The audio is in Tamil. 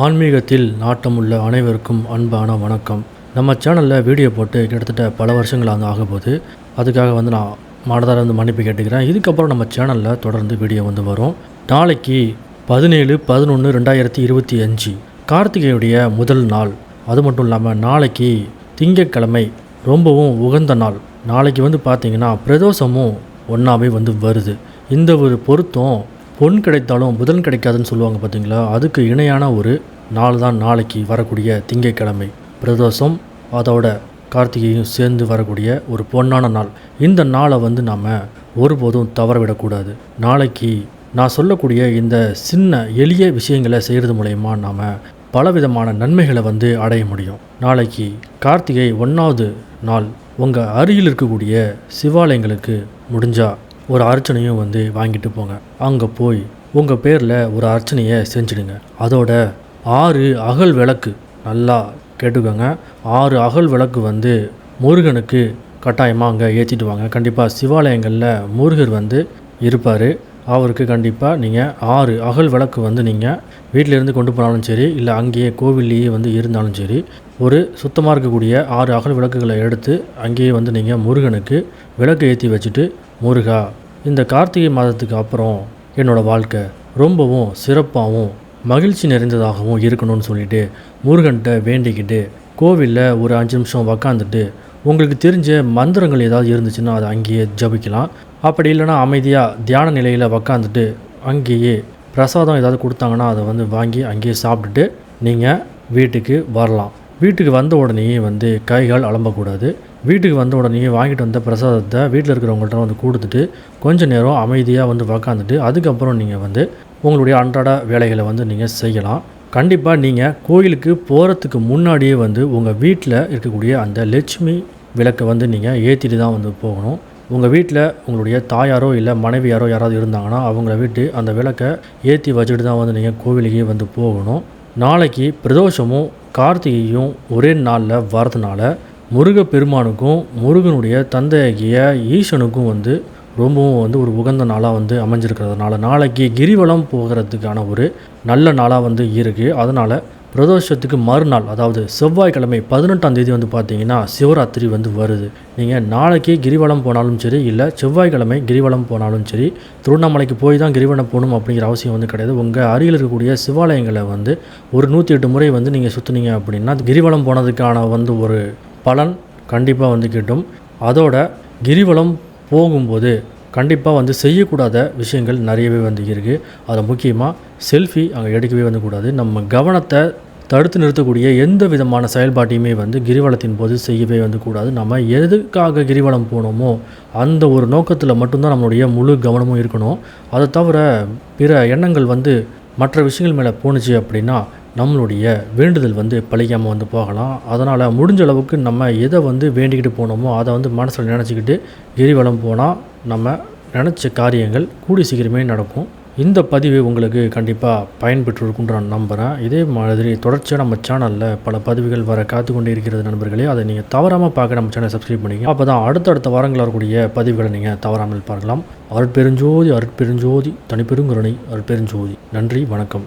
ஆன்மீகத்தில் நாட்டமுள்ள அனைவருக்கும் அன்பான வணக்கம். நம்ம சேனலில் வீடியோ போட்டு கிட்டத்தட்ட பல வருஷங்கள் வந்து ஆகும்போது அதுக்காக வந்து நான் மனதார வந்து மன்னிப்பு கேட்டுக்கிறேன். இதுக்கப்புறம் நம்ம சேனலில் தொடர்ந்து வீடியோ வந்து வரும். நாளைக்கு பதினேழு பதினொன்று ரெண்டாயிரத்தி இருபத்தி அஞ்சு கார்த்திகையுடைய முதல் நாள். அது மட்டும் இல்லாமல் நாளைக்கு திங்கட்கிழமை ரொம்பவும் உகந்த நாள். நாளைக்கு வந்து பார்த்திங்கன்னா பிரதோஷமும் ஒன்றாவே வந்து வருது. இந்த ஒரு பொருத்தம் பொன் கிடைத்தாலும் புதன் கிடைக்காதுன்னு சொல்லுவாங்க பார்த்தீங்களா? அதுக்கு இணையான ஒரு நாள் தான் நாளைக்கு வரக்கூடிய திங்கட்கிழமை பிரதோஷம் அதோட கார்த்திகையும் சேர்ந்து வரக்கூடிய ஒரு பொன்னான நாள். இந்த நாளை வந்து நாம் ஒருபோதும் தவற விடக்கூடாது நாளைக்கு நான் சொல்லக்கூடிய இந்த சின்ன எளிய விஷயங்களை செய்கிறது மூலயமா நாம் பலவிதமான நன்மைகளை வந்து அடைய முடியும். நாளைக்கு கார்த்திகை ஒன்றாவது நாள் உங்கள் அருகில் இருக்கக்கூடிய சிவாலயங்களுக்கு முடிஞ்சால் ஒரு அர்ச்சனையும் வந்து வாங்கிட்டு போங்க. அங்கே போய் உங்கள் பேரில் ஒரு அர்ச்சனையை செஞ்சுடுங்க. அதோட ஆறு அகல் விளக்கு நல்லா கேட்டுக்கோங்க ஆறு அகல் விளக்கு வந்து முருகனுக்கு கட்டாயமாக அங்கே ஏற்றிட்டு வாங்க. கண்டிப்பாக சிவாலயங்களில் முருகர் வந்து இருப்பார். அவருக்கு கண்டிப்பாக நீங்கள் ஆறு அகல் விளக்கு வந்து நீங்கள் வீட்டிலேருந்து கொண்டு போனாலும் சரி இல்லை அங்கேயே கோவில்லையே வந்து இருந்தாலும் சரி ஒரு சுத்தமாக இருக்கக்கூடிய ஆறு அகல் விளக்குகளை எடுத்து அங்கேயே வந்து நீங்கள் முருகனுக்கு விளக்கு ஏற்றி வச்சுட்டு முருகா இந்த கார்த்திகை மாதத்துக்கு அப்புறம் என்னோடய வாழ்க்கை ரொம்பவும் சிறப்பாகவும் மகிழ்ச்சி நிறைந்ததாகவும் இருக்கணும்னு சொல்லிட்டு முருகன்கிட்ட வேண்டிக்கிட்டு கோவிலில் ஒரு அஞ்சு நிமிஷம் உக்காந்துட்டு உங்களுக்கு தெரிஞ்ச மந்திரங்கள் ஏதாவது இருந்துச்சுன்னா அதை அங்கேயே ஜபிக்கலாம். அப்படி இல்லைன்னா அமைதியாக தியான நிலையில் உக்காந்துட்டு அங்கேயே பிரசாதம் ஏதாவது கொடுத்தாங்கன்னா அதை வந்து வாங்கி அங்கேயே சாப்பிட்டுட்டு நீங்கள் வீட்டுக்கு வரலாம். வீட்டுக்கு வந்த உடனேயே வந்து கைகால் அலம்பக்கூடாது. வீட்டுக்கு வந்த உடனே வாங்கிட்டு வந்த பிரசாதத்தை வீட்டில் இருக்கிறவங்கள்ட்ட வந்து கொடுத்துட்டு கொஞ்சம் நேரம் அமைதியாக வந்து உக்காந்துட்டு அதுக்கப்புறம் நீங்கள் வந்து உங்களுடைய அன்றாட வேலைகளை வந்து நீங்கள் செய்யலாம். கண்டிப்பாக நீங்கள் கோயிலுக்கு போகிறதுக்கு முன்னாடியே வந்து உங்கள் வீட்டில் இருக்கக்கூடிய அந்த லட்சுமி விளக்கை வந்து நீங்கள் ஏற்றிட்டு தான் வந்து போகணும். உங்கள் வீட்டில் உங்களுடைய தாயாரோ இல்லை மனைவியாரோ யாராவது இருந்தாங்கன்னா அவங்கள விட்டு அந்த விளக்கை ஏற்றி வச்சுட்டு தான் வந்து நீங்கள் கோவிலுக்கே வந்து போகணும். நாளைக்கு பிரதோஷமும் கார்த்திகையும் ஒரே நாளில் வரதுனால முருகப்பெருமானுக்கும் முருகனுடைய தந்தையாகிய ஈசனுக்கும் வந்து ரொம்பவும் வந்து ஒரு உகந்த நாளாக வந்து அமைஞ்சிருக்கிறதுனால நாளைக்கு கிரிவலம் போகிறதுக்கான ஒரு நல்ல நாளாக வந்து இருக்குது அதனால் பிரதோஷத்துக்கு மறுநாள் அதாவது செவ்வாய்க்கிழமை பதினெட்டாம் தேதி வந்து பார்த்தீங்கன்னா சிவராத்திரி வந்து வருது. நீங்கள் நாளைக்கு கிரிவலம் போனாலும் சரி இல்லை செவ்வாய்க்கிழமை கிரிவலம் போனாலும் சரி திருவண்ணாமலைக்கு போய் தான் கிரிவலம் போகணும் அப்படிங்கிற அவசியம் வந்து கிடையாது. உங்கள் அருகில் இருக்கக்கூடிய சிவாலயங்களை வந்து ஒரு நூற்றி எட்டு முறை வந்து நீங்கள் சுற்றுனீங்க அப்படின்னா கிரிவலம் போனதுக்கான வந்து ஒரு பலன் கண்டிப்பாக வந்து கிட்டும். அதோட கிரிவலம் போகும்போது கண்டிப்பாக வந்து செய்யக்கூடாத விஷயங்கள் நிறையவே வந்து இருக்குது அதில் முக்கியமாக செல்ஃபி அங்கே எடுக்கவே வந்து கூடாது. நம்ம கவனத்தை தடுத்து நிறுத்தக்கூடிய எந்த விதமான செயல்பாட்டையுமே வந்து கிரிவலத்தின் போது செய்யவே வந்து கூடாது. நம்ம எதுக்காக கிரிவலம் போனோமோ அந்த ஒரு நோக்கத்தில் மட்டும்தான் நம்மளுடைய முழு கவனமும் இருக்கணும். அதை தவிர பிற எண்ணங்கள் வந்து மற்ற விஷயங்கள் மேலே போணுச்சு அப்படின்னா நம்மளுடைய வேண்டுதல் வந்து பழிக்காமல் வந்து போகலாம். அதனால் முடிஞ்ச அளவுக்கு நம்ம எதை வந்து வேண்டிக்கிட்டு போனோமோ அதை வந்து மனசில் நினச்சிக்கிட்டு கிரிவலம் போனால் நம்ம நினச்ச காரியங்கள் கூடி சீக்கிரமே நடக்கும். இந்த பதிவு உங்களுக்கு கண்டிப்பாக பயன்பெற்றிருக்குன்ற நான் நம்புகிறேன் இதே மாதிரி தொடர்ச்சியாக நம்ம சேனலில் பல பதிவுகள் வர காத்து கொண்டே இருக்கிறது நண்பர்களே அதை நீங்கள் தவறாமல் பார்க்க நம்ம சேனலை சப்ஸ்கிரைப் பண்ணிங்க அப்போ தான் அடுத்தடுத்த வாரங்களில் வரக்கூடிய பதிவுகளை நீங்கள் தவறாமல் பார்க்கலாம். அருட்பெருஞ்சோதி அருட்பெருஞ்சோதி தனிப்பெருங்குரணை அருட்பெருஞ்சோதி. நன்றி வணக்கம்.